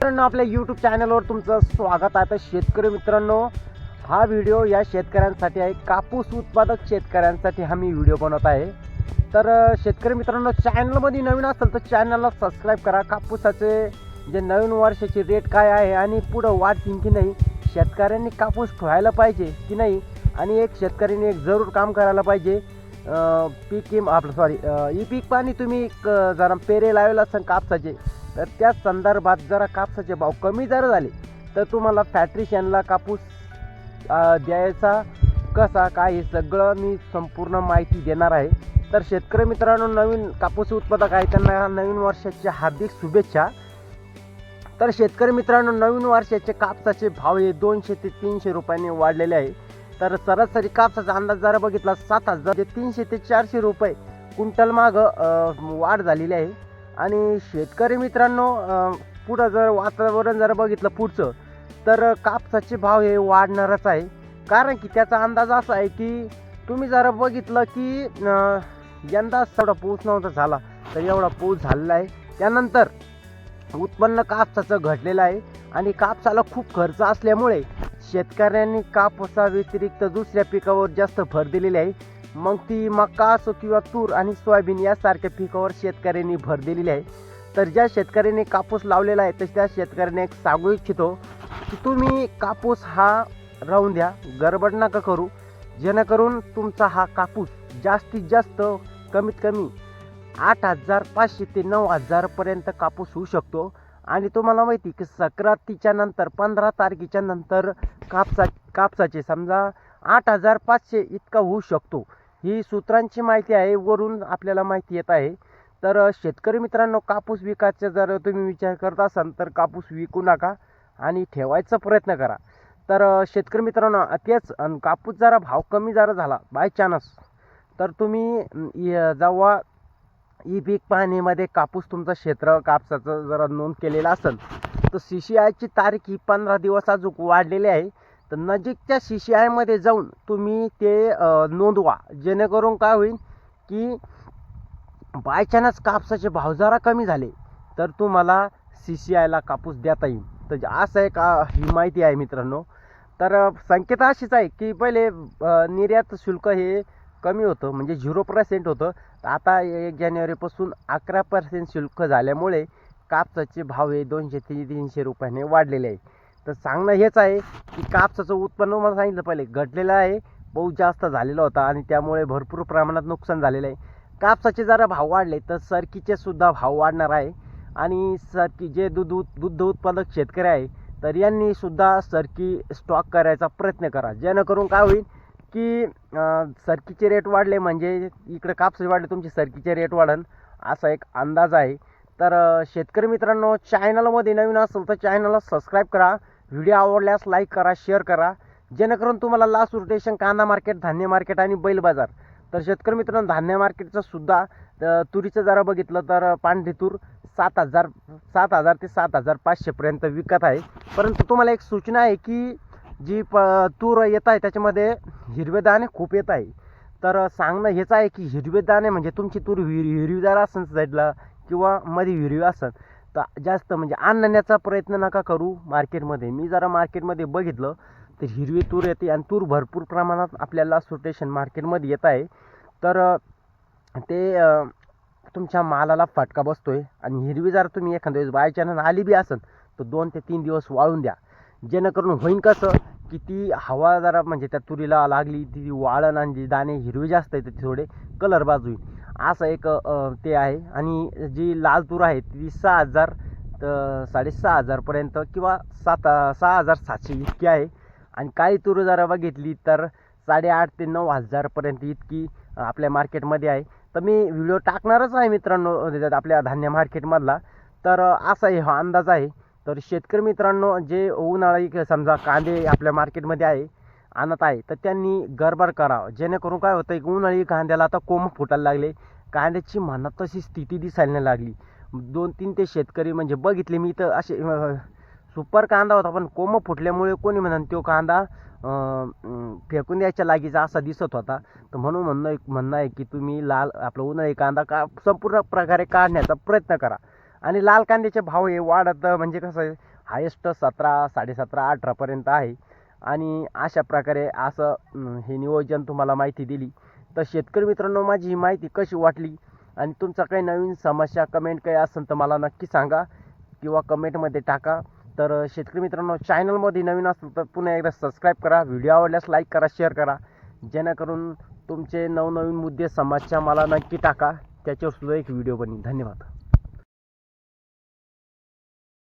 मित्रांनो आपल्या यूट्यूब चॅनलवर तुमचं स्वागत आहे. तर शेतकरी मित्रांनो हा व्हिडिओ या शेतकऱ्यांसाठी आहे. कापूस उत्पादक शेतकऱ्यांसाठी हा मी व्हिडिओ बनवत आहे. तर शेतकरी मित्रांनो चॅनलमध्ये नवीन असेल तर चॅनलला सबस्क्राईब करा. कापूसाचे जे नवीन वर्षाची रेट काय आहे आणि पुढं वाढतील की नाही शेतकऱ्यांनी कापूस ठेवायला पाहिजे की नाही आणि एक शेतकऱ्यांनी एक जरूर काम करायला पाहिजे. पीक इम आपलं सॉरी ई पीक पाणी तुम्ही क- जरा पेरे लावेल असेल कापसाचे तर त्या संदर्भात जरा कापसाचे भाव कमी जर झाले तर तुम्हाला फॅट्रिशियनला कापूस द्यायचा कसा काय हे सगळं मी संपूर्ण माहिती देणार आहे. तर शेतकरी मित्रांनो नवीन कापूस उत्पादक आहे त्यांना नवीन वर्षाच्या हार्दिक शुभेच्छा. तर शेतकरी मित्रांनो नवीन वर्षाचे कापसाचे भाव हे दोनशे ते तीनशे रुपयांनी वाढलेले आहे. तर सरासरी कापसाचा अंदाज जरा बघितला सात हजार ते तीनशे ते चारशे रुपये क्विंटल मागं वाढ झालेली आहे. आणि शेतकरी मित्रांनो पुढं जर वातावरण जर बघितलं पुढचं तर कापसाचे भाव हे वाढणारच आहे. कारण की त्याचा अंदाज असा आहे की तुम्ही जरा बघितलं की यंदा एवढा पाऊस नव्हता झाला तर एवढा पाऊस झालेला आहे. त्यानंतर उत्पन्न कापसाचं घटलेलं आहे आणि कापसाला खूप खर्च असल्यामुळे शेतकऱ्यांनी कापसा व्यतिरिक्त दुसऱ्या पिकावर जास्त भर दिलेली आहे. मग ती मका असो किंवा तूर आणि सोयाबीन यासारख्या पिकावर शेतकऱ्यांनी भर दिलेली आहे. तर ज्या शेतकऱ्यांनी कापूस लावलेला आहे तर त्या शेतकऱ्यांनी एक सांगू इच्छितो की तुम्ही कापूस हा राहून द्या गडबड नका करू. जेणेकरून तुमचा हा कापूस जास्तीत जास्त कमीत कमी आठ हजार पाचशे ते नऊ हजारपर्यंत कापूस होऊ शकतो. आणि तुम्हाला माहिती की संक्रांतीच्या नंतर पंधरा तारखेच्या नंतर कापसा कापसाचे समजा आठ हजार पाचशे इतका होऊ शकतो. ही सूत्रांची माहिती आहे वरून आपल्याला माहिती येत आहे. तर शेतकरी मित्रांनो कापूस विकायचा जर तुम्ही विचार करत असाल तर कापूस विकू नका आणि ठेवायचा प्रयत्न करा. तर शेतकरी मित्रांनो तेच अन कापूस जरा भाव कमी जरा झाला बाय चान्स तर तुम्ही जेव्हा ई पीक पाहणीमध्ये कापूस तुमचं क्षेत्र कापसाचं जरा नोंद केलेलं असेल तर सी सी आयची तारीख ही पंधरा दिवस अजून वाढलेली आहे. तर नजीकच्या सी सी आयमध्ये जाऊन तुम्ही ते नोंदवा. जेणेकरून काय होईल की बाय चान्स कापसाचे भाव जरा कमी झाले तर तुम्हाला सी सी आयला कापूस देता येईल. तर असं आहे का ही माहिती आहे मित्रांनो. तर संकेत अशीच आहे की पहिले निर्यात शुल्क हे कमी होतं म्हणजे झिरो पर्सेंट होतं. तर आता एक जानेवारीपासून अकरा पर्सेंट शुल्क झाल्यामुळे कापसाचे भाव हे दोनशे ते तीनशे रुपयाने वाढलेले आहे. तर सांगणं हेच आहे की कापसाचं उत्पन्न मला सांगितलं पहिले घटलेलं आहे बहुत जास्त झालेला होता आणि त्यामुळे भरपूर प्रमाणात नुकसान झालेलं आहे. कापसाचे जरा भाव वाढले तर सरकीचे सुद्धा भाव वाढणार आहे. आणि सरकी जे दूध उत- दुग्ध उत्पादक शेतकरी आहे तर यांनी सुद्धा सरकी स्टॉक करायचा प्रयत्न करा. जेणेकरून काय होईल की सरकीचे रेट वाढले म्हणजे इकडे कापसाचे वाढले तुमचे सरकीचे रेट वाढन असा एक अंदाज आहे. तर शेतकरी मित्रांनो चॅनलमध्ये नवीन असेल तर चॅनलला सबस्क्राईब करा. व्हिडिओ आवडल्यास लाईक करा शेअर करा. जेणेकरून तुम्हाला लास्ट रोटेशन कांदा मार्केट धान्य मार्केट आणि बैल बाजार. तर शेतकरी मित्रांनो धान्य मार्केटचं सुद्धा तुरीचं जरा बघितलं तर पांढरी तूर सात हजार सात हजार ते सात हजार पाचशेपर्यंत विकत आहे. परंतु तुम्हाला एक सूचना आहे की जी प तूर येत आहे त्याच्यामध्ये हिरवे दाणे खूप येत आहे. तर सांगणं हेच आहे की हिरवे दाणे म्हणजे तुमची तूर हिर हिरवीदार असेल साईडला किंवा मध्ये हिरवी असेल तर जास्त म्हणजे आणण्याचा प्रयत्न नका करू मार्केटमध्ये. मी जरा मार्केटमध्ये बघितलं तर हिरवी तूर येते आणि तूर भरपूर प्रमाणात आपल्याला सोटेशन मार्केटमध्ये येत आहे. तर ते तुमच्या मालाला फटका बसतो आहे आणि हिरवी जर तुम्ही एखाद्या वेळेस बाय आली बी असेल तर दोन ते तीन दिवस वाळून द्या. जेणेकरून होईन कसं की ती हवा जरा म्हणजे त्या तुरीला लागली ती वाळण आणि जी दाणे हिरवी जास्त आहेत ते थोडे कलर बाजू होईल असं एक ते आहे. आणि जी लाल तूर आहे ती सहा हजार तर साडेसहा हजारपर्यंत किंवा सात सहा हजार सातशे इतकी आहे. आणि काही तूर जरा बघितली तर साडेआठ ते नऊ हजारपर्यंत इतकी आपल्या मार्केटमध्ये आहे. तर मी व्हिडिओ टाकणारच आहे मित्रांनो आपल्या धान्य मार्केटमधला. तर असा आहे हा अंदाज आहे. तर शेतकरी मित्रांनो जे उन्हाळा समजा कांदे आपल्या मार्केटमध्ये आहे आणत आहे. तर त्यांनी गडबड करावं. जेणेकरून काय होतं की उन्हाळी कांद्याला आता कोंब फुटायला लागले. कांद्याची म्हणत तशी स्थिती दिसायला नाही लागली. दोन तीन ते शेतकरी म्हणजे बघितले मी तर असे सुपर कांदा होता पण कोंब फुटल्यामुळे कोणी म्हणन तो कांदा फेकून द्यायच्या लागीचा असा दिसत होता. तर म्हणून म्हणणं म्हणणं आहे की तुम्ही लाल आपला उन्हाळी कांदा का संपूर्ण प्रकारे काढण्याचा प्रयत्न करा. आणि लाल कांद्याचे भाव हे वाढत म्हणजे कसं आहे हायेस्ट सतरा साडेसतरा अठरापर्यंत आहे. आणि अशा प्रकारे असं हे नियोजन तुम्हाला माहिती दिली. तर शेतकरी मित्रांनो माझी ही माहिती कशी वाटली आणि तुमचा काही नवीन समस्या कमेंट काही असेल तर मला नक्की सांगा किंवा कमेंटमध्ये टाका. तर शेतकरी मित्रांनो चॅनलमध्ये नवीन असेल तर पुन्हा एकदा सबस्क्राईब करा व्हिडिओ आवडल्यास लाईक करा शेअर करा. जेणेकरून तुमचे नवनवीन मुद्दे समस्या मला नक्की टाका. त्याच्यावर सुद्धा एक व्हिडिओ बनी धन्यवाद.